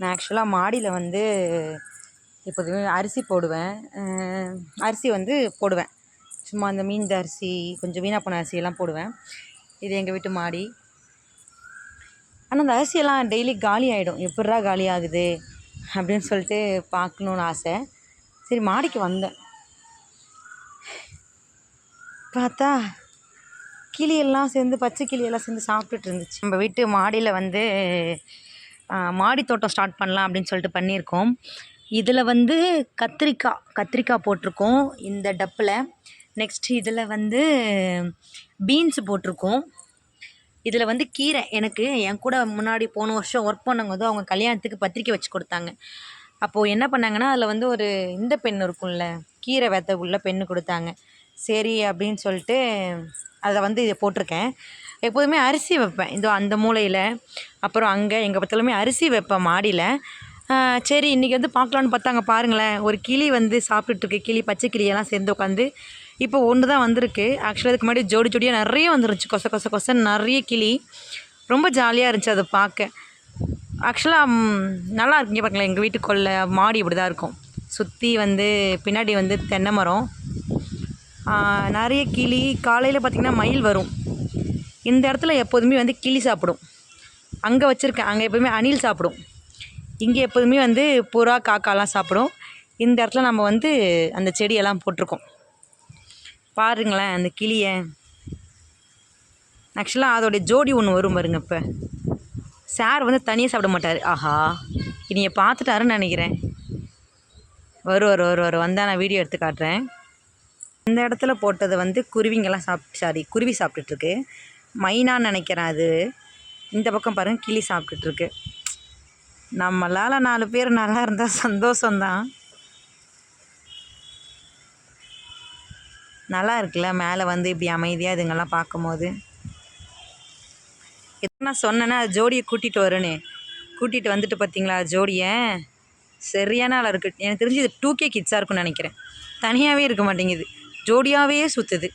நான் ஆக்சுவலாக மாடியில் வந்து எப்போதுமே அரிசி போடுவேன். அரிசி வந்து போடுவேன். சும்மா அந்த மீன் அரிசி கொஞ்சம் வீணாக போன அரிசியெல்லாம் போடுவேன். இது எங்கள் வீட்டு மாடி. ஆனால் அந்த அரிசியெல்லாம் டெய்லி காலி ஆகிடும் எப்பட்றா காலி ஆகுது அப்படின்னு சொல்லிட்டு பார்க்கணுன்னு ஆசை. சரி மாடிக்கு வந்தேன். பார்த்தா கிளியெல்லாம் சேர்ந்து பச்சை கிளியெல்லாம் சேர்ந்து சாப்பிட்டுட்டு இருந்துச்சு. நம்ம வீட்டு மாடியில் வந்து மாடி தோட்டம் ஸ்டார்ட் பண்ணலாம் அப்படின்னு சொல்லிட்டு பண்ணியிருக்கோம். இதில் வந்து கத்திரிக்காய் கத்திரிக்காய் போட்டிருக்கோம் இந்த டப்பில். நெக்ஸ்ட் இதில் வந்து பீன்ஸ் போட்டிருக்கோம். இதில் வந்து கீரை. எனக்கு என் கூட முன்னாடி போன வருஷம் ஒர்க் பண்ணவங்க அவங்க கல்யாணத்துக்கு பத்திரிக்கை வச்சு கொடுத்தாங்க. அப்போது என்ன பண்ணாங்கன்னா அதில் வந்து ஒரு இந்த பெண் இருக்கும்ல கீரை விதை உள்ள பெண்ணு கொடுத்தாங்க. சரி அப்படின்னு சொல்லிட்டு அதை வந்து இதை போட்டிருக்கேன். எப்போதுமே அரிசி வைப்பேன். இதோ அந்த மூலையில் அப்புறம் அங்கே எங்கள் பக்கத்துலையுமே அரிசி வைப்பேன் மாடியில். சரி இன்றைக்கி வந்து பார்க்கலான்னு பார்த்தா அங்கே பாருங்களேன். ஒரு கிளி வந்து சாப்பிட்டுட்ருக்கு கிளி பச்சை கிளியெல்லாம் சேர்ந்து உட்காந்து இப்போ ஒன்று தான் வந்திருக்கு ஆக்சுவலாக இதுக்கு முன்னாடி ஜோடி ஜோடியாக நிறைய வந்துருச்சு. கொச கொச கொச நிறைய கிளி. ரொம்ப ஜாலியாக இருந்துச்சு அதை பார்க்க. ஆக்சுவலாக நல்லா இருக்குங்க பாருங்களேன். எங்கள் வீட்டுக்குள்ள மாடி இப்படி தான் இருக்கும். சுற்றி வந்து பின்னாடி வந்து தென்னை மரம். நிறைய கிளி. காலையில் பார்த்திங்கன்னா மயில் வரும். இந்த இடத்துல எப்போதுமே வந்து கிளி சாப்பிடும். அங்கே வச்சுருக்கேன் அங்கே எப்போதுமே அணில் சாப்பிடும். இங்கே எப்போதுமே வந்து புறா காக்காலாம் சாப்பிடும். இந்த இடத்துல நம்ம வந்து அந்த செடியெல்லாம் போட்டிருக்கோம். பாருங்களேன் அந்த கிளியை. ஆக்சுவலாக அதோடைய ஜோடி ஒன்று வரும் பாருங்க இப்போ. சார் வந்து தனியாக சாப்பிட மாட்டார். ஆஹா நீங்கள் பார்த்துட்டாருன்னு நினைக்கிறேன். வரும் வரும் வரும் வரும் வந்தால் நான் வீடியோ எடுத்து காட்டுறேன். இந்த இடத்துல போட்டது வந்து குருவிங்கெல்லாம் சாப் சாரி குருவி சாப்பிட்டுட்ருக்கு மைனான்னு நினைக்கிறேன் அது. இந்த பக்கம் பாருங்கள் கிளி சாப்பிட்டுட்ருக்கு. நம்மளால் நாலு பேர் நல்லா இருந்தால் சந்தோஷம்தான். நல்லா இருக்குல்ல மேலே வந்து இப்படி அமைதியாக இதுங்கெல்லாம் பார்க்கும்போது. எத்தனை நான் சொன்னேன்னா அது ஜோடியை கூட்டிகிட்டு வருன்னு. கூட்டிகிட்டு வந்துட்டு பார்த்தீங்களா ஜோடியை? சரியான ஆளாக இருக்குது எனக்கு தெரிஞ்சு இது டூ கே கிட்ஸாக இருக்கும்னு நினைக்கிறேன். தனியாகவே இருக்க மாட்டேங்குது. ஜோடியாகவே சுற்றுது